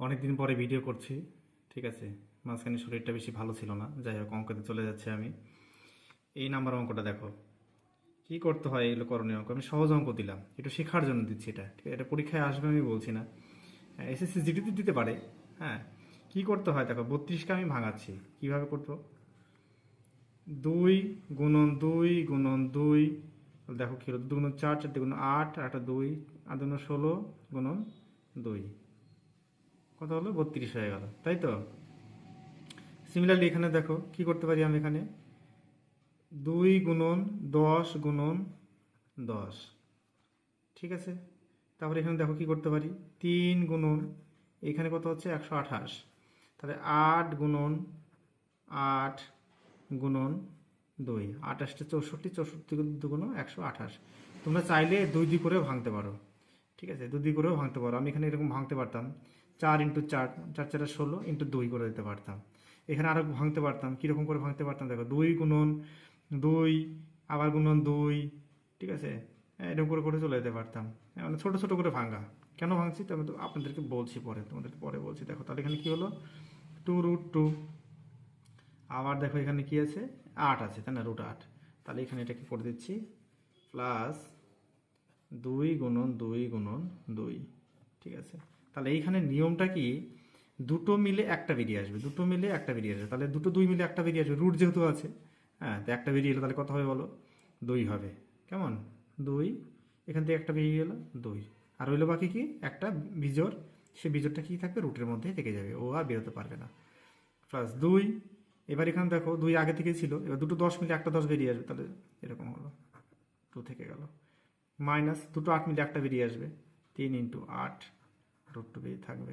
অনেক দিন পরে ভিডিও করছি, ঠিক আছে? মাঝখানে শরীরটা বেশি ভালো ছিল না, যাই হোক, অঙ্কতে চলে যাচ্ছে আমি। এই নাম্বার অঙ্কটা দেখো। কি করতে হয় এগুলো করণীয় অঙ্ক? আমি সহজ অঙ্ক দিলাম, একটু শেখার জন্য দিচ্ছি এটা, ঠিক আছে? এটা পরীক্ষায় আসবে, আমি বলছি না। এসএসসি জিডিতে দিতে পারে হ্যাঁ? কি করতে হয়? দেখো, বত্রিশকে আমি ভাঙাচ্ছি, কীভাবে করব? দুই গুণন দুই গুণন দুই দেখো কি হলো? দু গুণন চার চার গুণন আট একটা দুই, আর দুগুণ ষোলো গুণন দুই। কত হলো বত্রিশ হয়ে গেল, তাই তো? সিমিলারলি এখানে দেখো, কি করতে পারি আমি এখানে? দুই গুণন দশ গুণন দশ। ঠিক আছে? তারপরে এখানে দেখো কি করতে পারি? তিন গুণন, এখানে কত হচ্ছে? একশো আঠাশ। তাহলে আট গুণন আট গুণন দুই। আঠাশটা চৌষট্টি চৌষট্টি দুগুণ একশো আঠাশ। তোমরা চাইলে দুই দুই করেও ভাঙতে পারো। ঠিক আছে? দুই দুই করেও ভাঙতে পারো। আমি এখানে এরকম ভাঙতে পারতাম। চার ইন্টু চার চার চারে ষোলো ইন্টু দুই করে দিতে পারতাম। এখানে আরও ভাঙতে পারতাম কীরকম করে ভাঙতে পারতাম? দেখো দুই গুণন দুই আবার গুণন দুই ঠিক আছে? হ্যাঁ, এরকম করে করে চলে যেতে পারতাম। হ্যাঁ, মানে ছোটো ছোটো করে ভাঙা। কেন ভাঙছি? তো আমি তো আপনাদেরকে বলছি পরে তোমাদেরকে পরে বলছি। দেখো তাহলে এখানে কী হলো? Two root two. আবার দেখো এখানে কি আছে? আট আছে তাই না? রুট আট। তাহলে এখানে এটাকে করে দিচ্ছি। প্লাস দুই গুণন দুই গুণন দুই ঠিক আছে? তাহলে এইখানে নিয়মটা কি? দুটো মিলে একটা বেরিয়ে আসবে, দুটো মিলে একটা বেরিয়ে আসবে। তাহলে দুটো দুই মিলে একটা বেরিয়ে আসবে রুট যেহেতু আছে হ্যাঁ তো একটা বেরিয়ে এলো, তাহলে কত হবে বলো? দুই হবে। কেমন? দুই, এখান থেকে একটা বেরিয়ে গেলো দুই। আর রইল বাকি কি? একটা বিজোর সে বিজোরটা কি থাকবে? রুটের মধ্যেই থেকে যাবে, ও আর বেরোতে পারবে না। প্লাস দুই, এবার এখানে দেখো, দুই আগে থেকে ছিল, এবার দুটো দশ মিলে একটা দশ বেরিয়ে আসবে, তাহলে এরকম হলো। টু থেকে গেল। মাইনাস দুটো আট মিলে একটা বেরিয়ে আসবে, তিন ইন্টু আট। রুট টু বেরিয়ে থাকবে।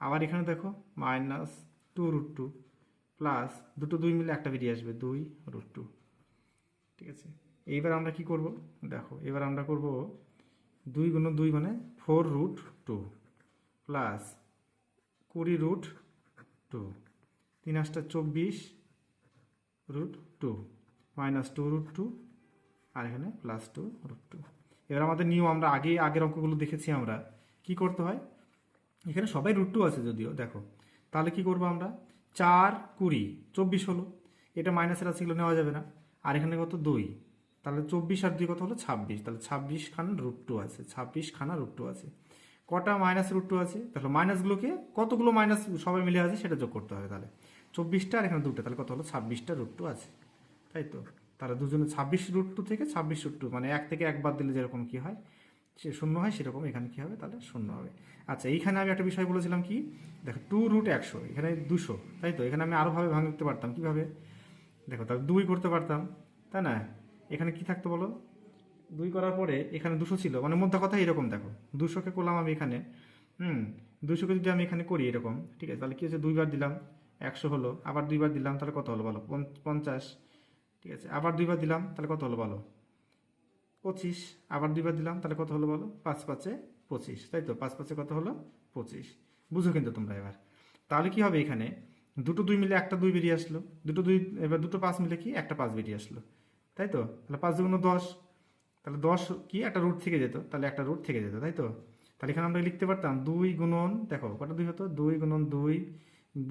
আবার এখানে দেখো minus two root two plus দুটো দুই মিলে একটা বেরিয়ে আসবে, দুই রুট টু ঠিক আছে? এইবার আমরা কি করব? দেখো, এবার আমরা করব দুই গুণ দুই মানে ফোর রুট টু প্লাস কুড়ি রুট টু তিন আটটা চব্বিশ root two minus two root two আর এখানে প্লাস টু রুট টু এবার আমাদের নিয়ম, আমরা আগে আগের অঙ্কগুলো দেখেছি আমরা। কি করতে হয়? এখানে সবাই রুট টু আছে যদিও, দেখো। তাহলে কি করব আমরা? চার কুড়ি, চব্বিশ হলো। এটা মাইনাসের আছে নেওয়া যাবে না। আর এখানে কত? দুই। তাহলে চব্বিশ আর দুই কত হলো? ছাব্বিশ। তাহলে ছাব্বিশ খানা রুট টু আছে। ছাব্বিশ খানা রুট টু আছে। কটা মাইনাস রুট টু আছে? তাহলে মাইনাসগুলোকে কতগুলো মাইনাস সবাই মিলে আছে সেটা যোগ করতে হবে তাহলে। চব্বিশটা আর এখানে দুটো তাহলে কত হলো? ছাব্বিশটা রুট টু আছে। তাই তো? তাহলে দুজনে ছাব্বিশ রুট টু থেকে ছাব্বিশ রুট টু মানে এক থেকে একবার দিলে যেরকম কি হয়? সে শূন্য হয় সেরকম এখানে কি হবে? তাহলে শূন্য হবে। আচ্ছা এইখানে আমি একটা বিষয় বলেছিলাম কি? দেখো টু রুট একশো, এখানে দুশো, তাই তো? এখানে আমি আরও ভাবে ভাঙতে পারতাম কীভাবে? দেখো, তাহলে দুই করতে পারতাম, তাই না? এখানে কি থাকতো বলো? দুই করার পরে এখানে দুশো ছিল মানে মধ্যে কথা এরকম দেখো, দুশোকে করলাম আমি এখানে, হুম? দুশোকে যদি আমি এখানে করি এরকম, ঠিক আছে? তাহলে কি হচ্ছে দুইবার দিলাম, একশো হলো, আবার দুইবার দিলাম, তাহলে কত হলো বলো? পঞ্চ- পঞ্চাশ, ঠিক আছে? আবার দুইবার দিলাম, তাহলে কত হলো বলো? পঁচিশ, আবার দুইবার দিলাম, তাহলে কত হলো বলো? পাঁচ পাঁচে পঁচিশ, তাই তো? পাঁচ পাঁচে কত হলো? পঁচিশ। বুঝো কিন্তু তোমরা এবার। তাহলে কি হবে এখানে? দুটো দুই মিলে একটা দুই বেরিয়ে আসলো। দুটো দুই, এবার দুটো পাঁচ মিলে কি? একটা পাঁচ বেরিয়ে আসলো। তাই তো? তাহলে পাঁচ দুগুণ দশ। তাহলে দশ কি? একটা রুট থেকে যেত। তাহলে একটা রুট থেকে যেত, তাই তো? তাহলে এখানে আমরা লিখতে পারতাম দুই গুণন, দেখো কটা দুই হতো? দুই গুণন দুই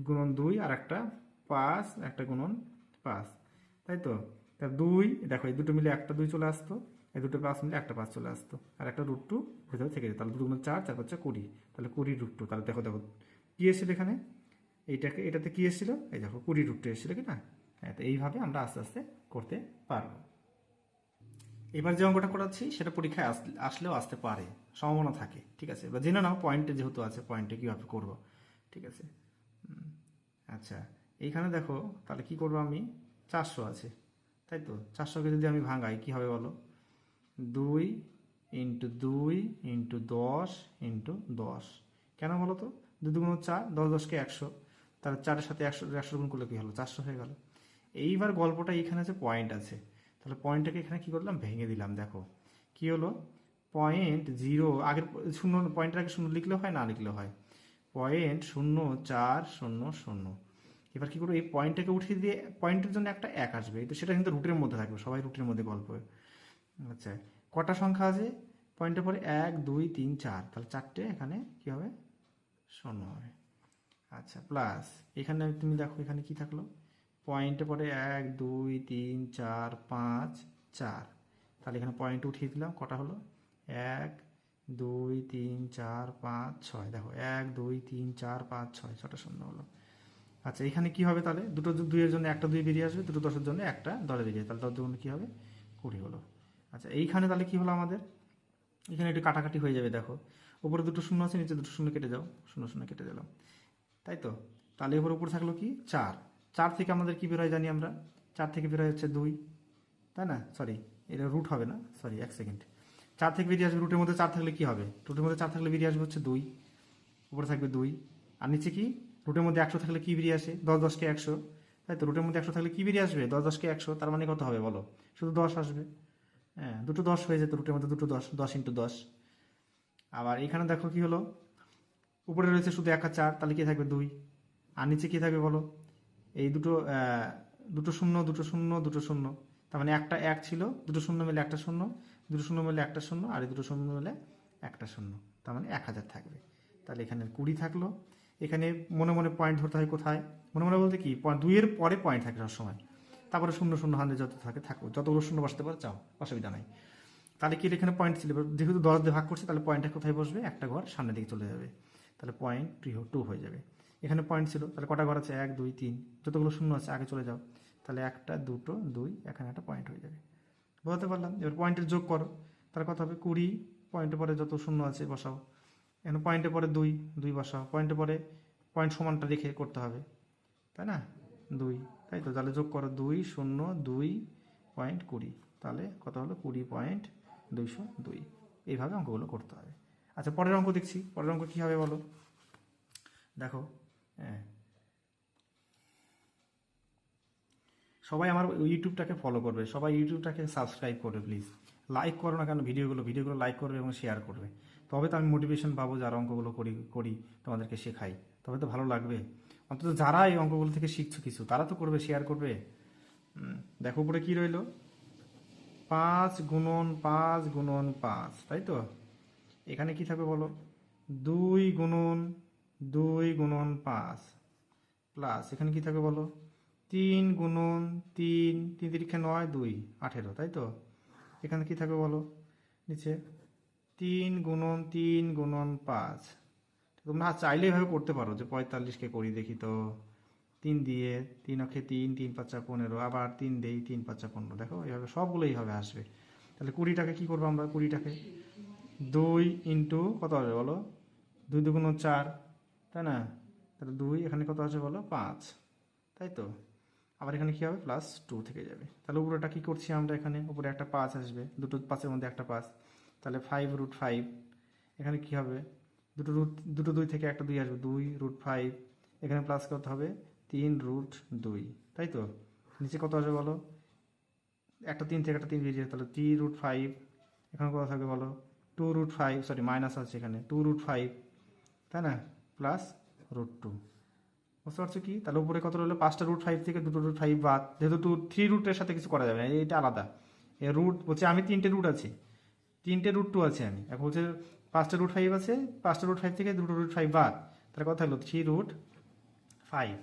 গুণন দুই আর একটা পাঁচ, একটা গুণন পাঁচ, তাই তো? তা দুই, দেখো, এই দুটো মিলে একটা দুই চলে আসতো, এই দুটো পাঁচ মিলে একটা পাঁচ চলে আসতো, আর একটা রুট টু ভেতরে থেকে যেত, তাহলে দুটো চার চার হচ্ছে কুড়ি, তাহলে কুড়ি রুট টু তাহলে দেখো দেখো, কী এসেছিল এখানে? এইটাকে, এটাতে কী এসেছিল? এই দেখো, কুড়ি রুট টু এসেছিল কি না হ্যাঁ তো এইভাবে আমরা আস্তে আস্তে করতে পারব। এবার যে অঙ্কটা করাচ্ছি, সেটা পরীক্ষায় আস- আসলেও আসতে পারে, সম্ভাবনা থাকে, ঠিক আছে? এবার জেনে নাও পয়েন্টে যেহেতু আছে পয়েন্টে কীভাবে করব, ঠিক আছে? আচ্ছা এইখানে দেখো, তাহলে কি করব আমি? চারশো আছে। তাই তো? চারশোকে যদি আমি ভাঙাই, কী হবে বলো? দুই ইন্টু দুই ইন্টু দশ ইন্টু দশ। কেন বলো তো? দু দুগুণ চার, দশ দশকে একশো। তাহলে চারের সাথে একশো একশো গুণ করলে কী হলো? চারশো হয়ে গেল। এইবার গল্পটা এখানে আছে পয়েন্ট আছে, তাহলে পয়েন্টটাকে এখানে কি করলাম? ভেঙে দিলাম, দেখো। কি হলো? পয়েন্ট জিরো আগের শূন্য পয়েন্টের আগে শূন্য লিখলেও হয়, না লিখলেও হয়? পয়েন্ট শূন্য, চার, শূন্য শূন্য। এবার কি করব? এই পয়েন্টটাকে উঠিয়ে দিয়ে পয়েন্টের জন্য একটা এক আসবে। তো সেটা কিন্তু রুটের মধ্যে থাকবে, সবাই রুটের মধ্যে গল্প আচ্ছা কটা সংখ্যা আছে? পয়েন্টের পরে এক, দুই, তিন, চার। তাহলে চারটে এখানে কি হবে? শূন্য হবে। আচ্ছা প্লাস এখানে তুমি দেখো এখানে কি থাকল? পয়েন্টে পরে এক, দুই, তিন, চার, পাঁচ, চার। তাহলে এখানে পয়েন্ট উঠিয়ে দিলাম, কটা হলো? এক, দুই, তিন, চার, পাঁচ, ছয়। দেখো, এক, দুই, তিন, চার, পাঁচ, ছয়, ছটা শূন্য হলো। আচ্ছা এখানে কি হবে তাহলে? দুটো দুইয়ের জন্য একটা দুই বেরিয়ে আসবে, দুটো দশের জন্য একটা দলে বেরিয়ে। তাহলে দশ জন্য কী হবে? কুড়ি হলো। আচ্ছা এইখানে তাহলে কি হলো আমাদের? এখানে একটু কাটাকাটি হয়ে যাবে, দেখো। উপরে দুটো শূন্য আছে, নিচে দুটো শূন্য কেটে যাও। শূন্য শূন্য কেটে দিলাম। তাই তো? তাহলে এবার উপরে থাকল কি? চার। চার থেকে আমাদের কি বের হয় জানি আমরা? চার থেকে বের হয় হচ্ছে দুই। তাই না? সরি এটা রুট হবে না? সরি এক সেকেন্ড চার থেকে বেরিয়ে আসবে রুটের মধ্যে চার থাকলে কি হবে? রুটের মধ্যে চার থাকলে বেরিয়ে আসবে হচ্ছে দুই। উপরে থাকবে দুই। আর নিচে কি? রুটের মধ্যে একশো থাকলে কি বেরিয়ে আসে? দশ দশকে একশো। তাই তো? রুটের মধ্যে একশো থাকলে কি বেরিয়ে আসবে? দশ দশকে একশো। তার মানে কত হবে বলো? শুধু দশ আসবে। হ্যাঁ দুটো দশ হয়ে যেত রুটের মধ্যে, দুটো দশ দশ ইন্টু দশ। আবার এখানে দেখো কি হলো? উপরে রয়েছে শুধু এক একা চার, তাহলে কি থাকবে? দুই। আর নিচে কি থাকবে বলো? এই দুটো দুটো শূন্য দুটো শূন্য দুটো শূন্য। তার মানে একটা এক ছিল, দুটো শূন্য মিলে একটা শূন্য, দুটো শূন্য মিলে একটা শূন্য, আর এই দুটো শূন্য মিলে একটা শূন্য। তার মানে এক হাজার থাকবে। তাহলে এখানে কুড়ি থাকল। এখানে মনে মনে পয়েন্ট ধরতে হয় কোথায়? মনে মনে বলতে কি? দুইয়ের পরে পয়েন্ট থাকে সবসময়। তারপরে শূন্য শূন্য হান্ড্রেড যত থাকে থাকো যতগুলো শূন্য বসতে পারো, চাও, অসুবিধা নাই। তাহলে কি এখানে পয়েন্ট ছিল? যেহেতু দশ দিয়ে ভাগ করছে, তাহলে পয়েন্টটা কোথায় বসবে? একটা ঘর সামনের দিকে চলে যাবে। তাহলে পয়েন্ট টু হয়ে যাবে। এখানে পয়েন্ট ছিল, তাহলে কটা ঘর আছে? এক, দুই, তিন। যতগুলো শূন্য আছে, আগে চলে যাও। তাহলে একটা, দুটো, দুই, এখানে একটা পয়েন্ট হয়ে যাবে। বোঝাতে পারলাম? এবার পয়েন্টের যোগ করো। তাহলে কত হবে? কুড়ি। পয়েন্টের পরে যত শূন্য আছে, বসাও। এখানে পয়েন্টের পরে দুই দুই বসাও। পয়েন্টের পরে পয়েন্ট সমানটা রেখে করতে হবে, তাই না? দুই, তাই তো? তাহলে যোগ করো দুই শূন্য দুই পয়েন্ট কুড়ি। তাহলে কত হলো? কুড়ি পয়েন্ট দুইশো দুই। এইভাবে অঙ্কগুলো করতে হবে। আচ্ছা পরের অঙ্ক দেখছি। পরের অঙ্ক কী হবে বলো? দেখো হ্যাঁ। সবাই আমার ইউটিউবটাকে ফলো করবে। সবাই ইউটিউবটাকে সাবস্ক্রাইব করবে প্লিজ লাইক করো না কেন ভিডিওগুলো ভিডিওগুলো লাইক করবে এবং শেয়ার করবে। তবে তো আমি মোটিভেশন পাবো যারা অঙ্কগুলো করি করি, তোমাদেরকে শেখাই। তবে তো ভালো লাগবে। অন্তত যারা এই অঙ্কগুলো থেকে শিখছো কিছু, তারা তো করবে শেয়ার করবে। দেখো উপরে কি রইল? পাঁচ গুণন পাঁচ গুণন পাঁচ, তাই তো? এখানে কি থাকবে বলো? দুই গুণন দুই গুণন পাঁচ। প্লাস এখানে কি থাকবে বলো? তিন গুণন তিন তিন তিরিক্ষা নয়, দুই, আঠেরো, তাই তো? এখানে কি থাকবে বলো? নিচে তিন গুণন তিন গুণন পাঁচ। তোমরা চাইলে এভাবে করতে পারো যে পঁয়তাল্লিশকে করি দেখি তো। তিন দিয়ে তিন অক্ষে তিন তিন পাঁচা পনেরো, আবার তিন দেই তিন পাঁচা পনেরো। দেখো এইভাবে সবগুলো এইভাবে আসবে। তাহলে কুড়িটাকে কি করব আমরা? কুড়িটাকে। দুই ইন্টু কত হবে বলো? দুই দুগুণ চার, তাই না? তাহলে দুই এখানে কত আছে বলো? পাঁচ। তাই তো? আবার এখানে কি হবে? প্লাস টু থেকে যাবে। তাহলে উপরেটা কি করছি আমরা এখানে? উপরে একটা পাঁচ আসবে। দুটো পাঁচের মধ্যে একটা পাঁচ তাহলে ফাইভ রুট ফাইভ এখানে কি হবে? দুটো রুট দুটো দুই থেকে একটা দুই আসবে। দুই রুট ফাইভ এখানে প্লাস করতে হবে। তিন রুট দুই। তাই তো? নিচে কত আসবে বলো? একটা তিন থেকে একটা তিন বেরিয়ে তাহলে থ্রি রুট ফাইভ এখানে কত থাকবে বলো? Two root five sorry minus আছে এখানে। টু রুট ফাইভ তাই না? প্লাস রুট টু বুঝতে পারছ কি? তাহলে উপরে কত রইল? পাঁচটা রুট ফাইভ থেকে দুটো রুট ফাইভ বাদ। যেহেতু থ্রি রুটের সাথে কিছু করা যাবে না এটা আলাদা। এ রুট বলছে আমি তিনটে রুট আছে। তিনটে রুট টু আছে আমি। এখন বলছে পাঁচটা রুট ফাইভ আছে, পাঁচটা রুট ফাইভ থেকে দুটো রুট ফাইভ বাদ। তাহলে কথা থাকল? থ্রি রুট ফাইভ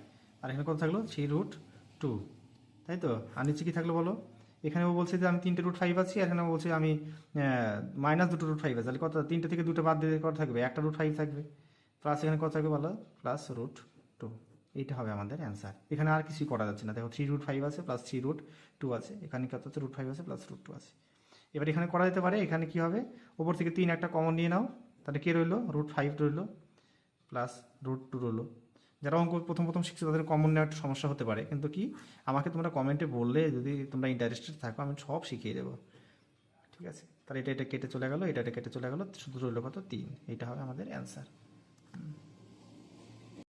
আর এখানে কত থাকল? থ্রি রুট টু তাই তো? আর নিচে কি থাকল বলো? এখানে ও বলছে যে আমি তিনটে রুট ফাইভ আছি এখানে বলছে আমি মাইনাস দুটো রুট ফাইভ আছে। তাহলে কত? তিনটে থেকে দুটো বাদ দিলে কত থাকবে? একটা রুট ফাইভ থাকবে। প্লাস এখানে কত থাকবে বলো? প্লাস রুট টু এইটা হবে আমাদের অ্যান্সার এখানে আর কিছুই করা যাচ্ছে না। দেখো থ্রি রুট ফাইভ আছে প্লাস থ্রি রুট টু আছে। এখানে কত হচ্ছে রুট ফাইভ আছে প্লাস রুট টু আছে। এবার এখানে করা যেতে পারে, এখানে কি হবে? ওপর থেকে তিন একটা কমন নিয়ে নাও। তাহলে কে রইল? রুট ফাইভ রইল প্লাস রুট টু রইল। যারা অঙ্ক প্রথম প্রথম শিখছে, তাদের কমন নেওয়ার একটু সমস্যা হতে পারে। কিন্তু কি? আমাকে তোমরা কমেন্টে বললে যদি তোমরা ইন্টারেস্টেড থাকো, আমি সব শিখিয়ে দেবো। ঠিক আছে? তাহলে এটা এটা কেটে চলে গেলো, এটা এটা কেটে চলে গেলো, শুধু রইল কত? তিন। এইটা হবে আমাদের অ্যান্সার